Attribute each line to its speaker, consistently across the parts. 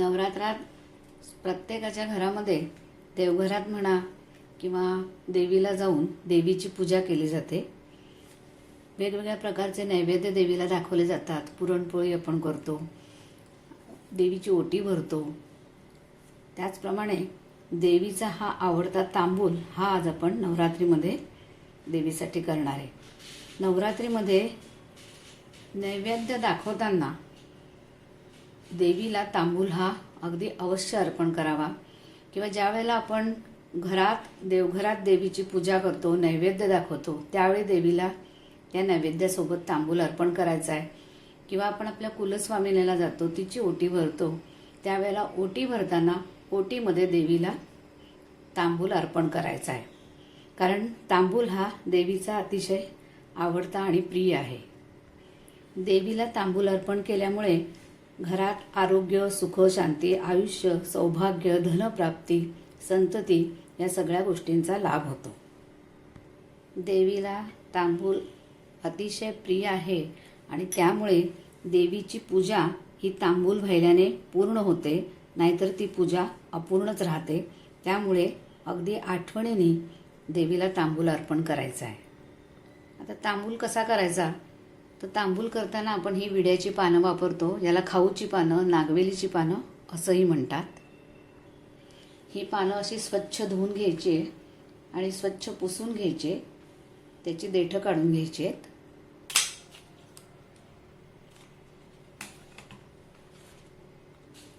Speaker 1: नवरात्रात प्रत्येकाच्या घरामध्ये देवघरात म्हणा किंवा देवीला जाऊन देवीची पूजा केली जाते. वेगवेगळ्या प्रकारचे नैवेद्य देवीला दाखवले जातात. पुरणपोळी आपण करतो. देवीची ओटी भरतो. त्याचप्रमाणे देवीचा हा आवडता तांबूल हा आज आपण नवरात्रीमध्ये देवीसाठी करणार आहे. नवरात्रीमध्ये नैवेद्य दाखवताना देवीला तांबूल हा अगदी अवश्य अर्पण करावा. किंवा ज्या वेळेला आपण घरात देवघरात देवीची पूजा करतो नैवेद्य दाखवतो त्यावेळी देवीला त्या नैवेद्यासोबत तांबूल अर्पण करायचा आहे. किंवा आपण आपल्या कुलस्वामिनीला जातो तिची ओटी भरतो त्यावेळेला ओटी भरताना ओटीमध्ये देवीला तांबूल अर्पण करायचा आहे. कारण तांबूल हा देवीचा अतिशय आवडता आणि प्रिय आहे. देवीला तांबूल अर्पण केल्यामुळे घरात आरोग्य सुख शांती आयुष्य सौभाग्य धनप्राप्ती संतती या सगळ्या गोष्टींचा लाभ होतो. देवीला तांबूल अतिशय प्रिय आहे आणि त्यामुळे देवीची पूजा ही तांबूल व्हायल्याने पूर्ण होते नाहीतर ती पूजा अपूर्णच राहते. त्यामुळे अगदी आठवणीने देवीला तांबूल अर्पण करायचं आहे. आता तांबूल कसा करायचा? तर तांबूल करताना आपण ही विड्याची पानं वापरतो याला खाऊची पानं नागवेलीची पानं असंही म्हणतात. ही पानं अशी स्वच्छ धुवून घ्यायची आणि स्वच्छ पुसून घ्यायचे. त्याची देठं काढून घ्यायची. आहेत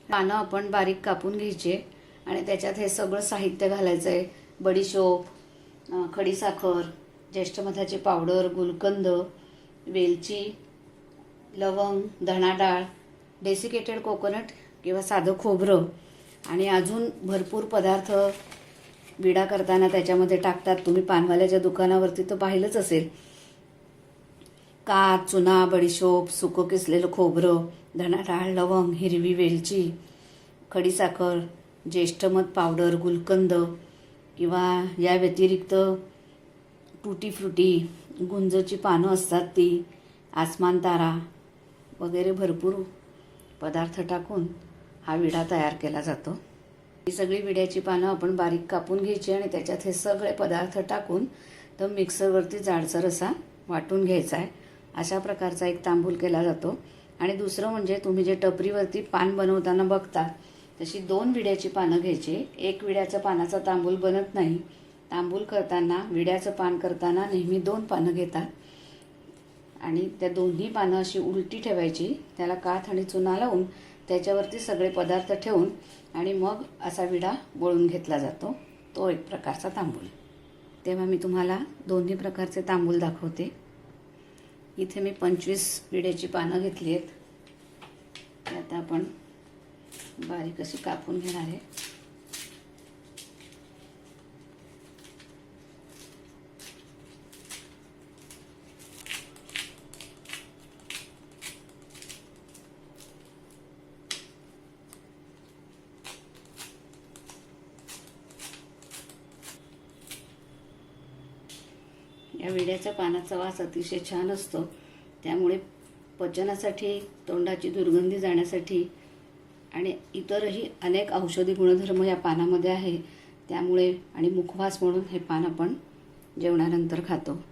Speaker 1: पानं आपण बारीक कापून घ्यायचे आणि त्याच्यात हे सगळं साहित्य घालायचं आहे बडीशोप खडीसाखर ज्येष्ठमधाची पावडर गुलकंद वेलची लवंग धणा डाळ डेसिकेटेड कोकोनट किंवा साधं खोबरं आणि अजून भरपूर पदार्थ विडा करताना त्याच्यामध्ये टाकतात. तुम्ही पानवाल्याच्या दुकानावरती तर पाहिलंच असेल. का चुना बडीशोप सुकं किसलेलं खोबरं धणा डाळ लवंग हिरवी वेलची खडीसाखर ज्येष्ठमध पावडर गुलकंद किंवा या व्यतिरिक्त टुटी फ्रुटी गुंजची पानं असतात ती आसमान तारा वगैरे भरपूर पदार्थ टाकून हा विडा तयार केला जातो. ही सगळी विड्याची पानं आपण बारीक कापून घ्यायची आणि त्याच्यात हे सगळे पदार्थ टाकून तो मिक्सरवरती जाडसर असा वाटून घ्यायचा आहे. अशा प्रकारचा एक तांबूल केला जातो. आणि दुसरं म्हणजे तुम्ही जे टपरीवरती पान बनवताना बघता तशी दोन विड्याची पानं घ्यायची. एक विड्याचं पानाचा तांबूल बनत नाही. तांबूल करताना विड्याचं पान करताना नेहमी दोन पानं घेतात. आणि त्या दोन्ही पानं अशी उलटी ठेवायची त्याला काथ आणि चुना लावून त्याच्यावरती सगळे पदार्थ ठेवून आणि मग असा विडा वळून घेतला जातो. तो एक प्रकारचा तांबूल. तेव्हा मी तुम्हाला दोन्ही प्रकारचे तांबूल दाखवते. इथे मी पंचवीस विड्याची पानं घेतली आहेत. आता आपण बारीक अशी कापून घेणार आहे. या विड्याच्या पानाचा वास अतिशय छान असतो. त्यामुळे पचनासाठी तोंडाची दुर्गंधी जाण्यासाठी आणि इतरही अनेक औषधी गुणधर्म या पानामध्ये आहे. त्यामुळे आणि मुखवास म्हणून हे पान आपण जेवणानंतर खातो.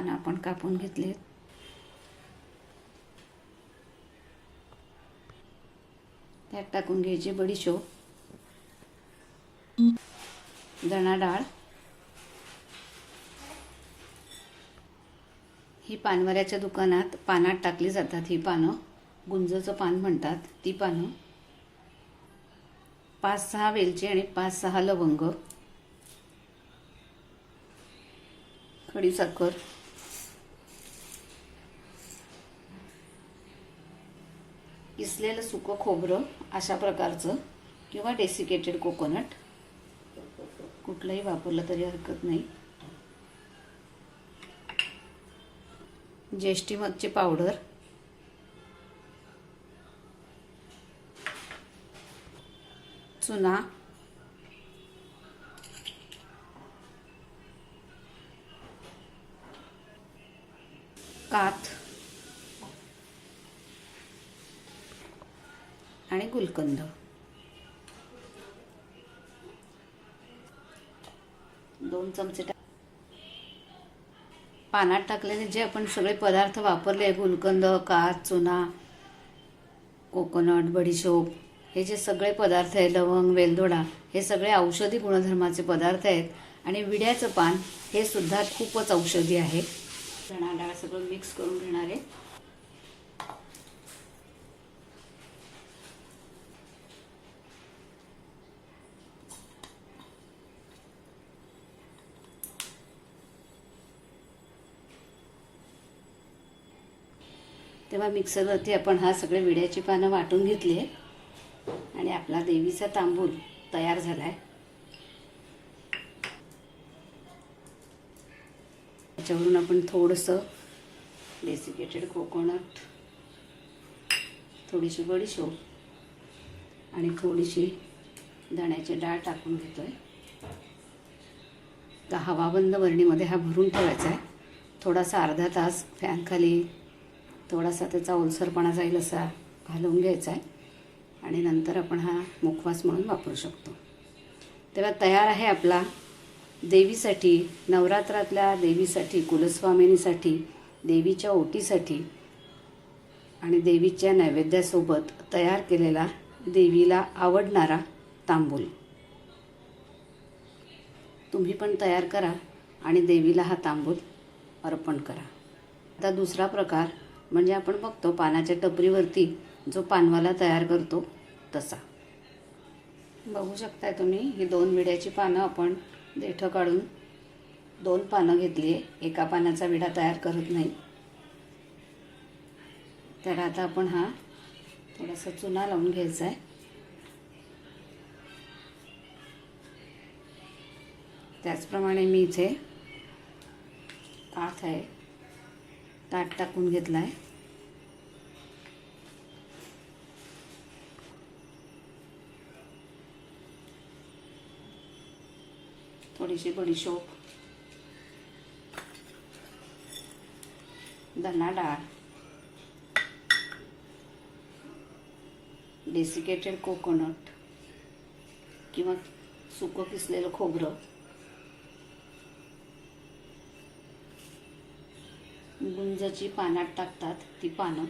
Speaker 1: पानं आपण कापून घेतलेत. त्यात टाकून घ्यायची बडीशोप धणा डाळ. ही पानवऱ्याच्या दुकानात पानात टाकली जातात ही पानं. गुंजचं पान म्हणतात ती पानं. पाच सहा वेलची आणि पाच सहा लवंग. खडीसाखर किसलेलं सुकं खोबरं अशा प्रकारचं किंवा डेसिकेटेड कोकोनट कुठलंही वापरलं तरी हरकत नाही. ज्येष्ठी मधची पावडर चुना. काथ. आणि गुलकंद. दोन चमचे टाक. पानात टाकलेले जे आपण सगळे पदार्थ वापरले गुलकंद काच चुना कोकोनट बडीशोप हे जे सगळे पदार्थ आहे लवंग वेलदोडा हे सगळे औषधी गुणधर्माचे पदार्थ आहेत आणि विड्याचं पान हे सुद्धा खूपच औषधी आहे. चणा डाळ सगळं मिक्स करून घेणार आहे. तेव्हा मिक्सरवरती आपण हा सगळे विड्याची पानं वाटून घेतली आहे आणि आपला देवीचा तांबूल तयार झाला आहे त्याच्यावरून आपण थोडंसं डेसिकेटेड कोकोनट थोडीशी बडीशोप आणि थोडीशी दाण्याची डाळ टाकून घेतोय. तर हवाबंद बरणीमध्ये हा भरून ठेवायचा आहे. थोडासा अर्धा तास फॅनखाली थोडासा त्याचा ओलसरपणा जाईल असा घालवून घ्यायचा आहे. आणि नंतर आपण हा मुखवास म्हणून वापरू शकतो. तेव्हा तयार आहे आपला देवीसाठी नवरात्रातल्या देवीसाठी कुलस्वामिनीसाठी देवीच्या ओटीसाठी आणि देवीच्या नैवेद्यासोबत तयार केलेला देवीला आवडणारा तांबूल. तुम्ही पण तयार करा आणि देवीला हा तांबूल अर्पण करा. आता दुसरा प्रकार म्हणजे आपण बघतो पानाच्या टपरीवरती जो पानवाला तयार करतो तसा. बघू शकताय तुम्ही ही दोन विड्याची पानं आपण देठं काढून दोन पानं घेतली आहे एका पानाचा विडा तयार करत नाही. तर आता आपण हा थोडासा चुना लावून घ्यायचा आहे त्याचप्रमाणे मी इथे काथ आहे. ताट टाकून घेतला आहे थोडीशी बडीशोप. धना डाळ. डेसिकेटेड कोकोनट किंवा सुकं किसलेलं खोबरं. गुंजची पानात टाकतात ती पानं.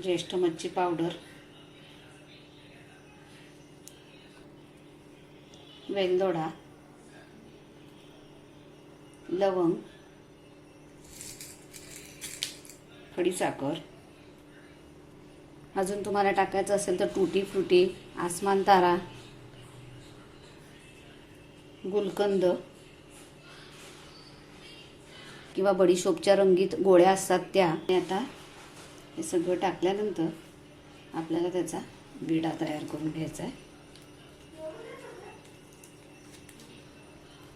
Speaker 1: ज्येष्ठ मच्छी पावडर. वेलदोडा. लवंग. खडीसाखर अजून तुम्हाला टाकायचं असेल तर टुटी फ्रुटी आसमान तारा गुलकंद. किंवा बडीशोपच्या रंगीत गोळ्या असतात त्या आणि आता हे सगळं टाकल्यानंतर आपल्याला त्याचा विडा तयार करून घ्यायचा आहे.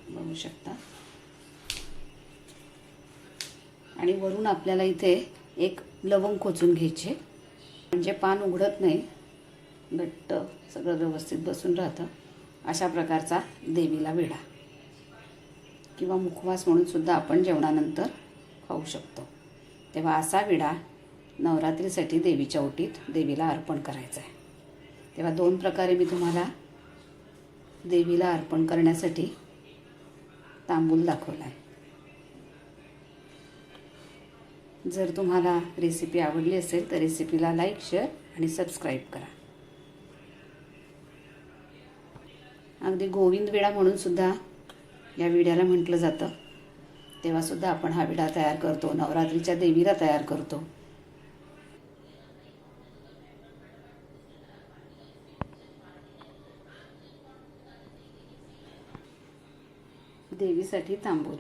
Speaker 1: बघू शकता. आणि वरून आपल्याला इथे एक लवंग खोचून घ्यायचे. म्हणजे पान उघडत नाही घट्ट सगळं व्यवस्थित बसून राहतं अशा प्रकारचा देवीला विडा. किंवा मुखवास म्हणून सुद्धा आपण जेवणानंतर खाऊ शकतो. तेव्हा असा विडा नवरात्रीसाठी देवीच्या ओटीत देवीला अर्पण करायचा आहे. तेव्हा दोन प्रकारे मी तुम्हाला देवीला अर्पण करण्यासाठी तांबूल दाखवला आहे. जर तुम्हाला रेसिपी आवडली असेल तर रेसिपीला लाईक शेअर आणि सबस्क्राईब करा. अगदी गोविंद विडा म्हणून सुद्धा या विड्याला म्हटलं जातं. तेव्हासुद्धा आपण हा विडा तयार करतो नवरात्रीच्या देवीला तयार करतो. देवीसाठी तांबूल.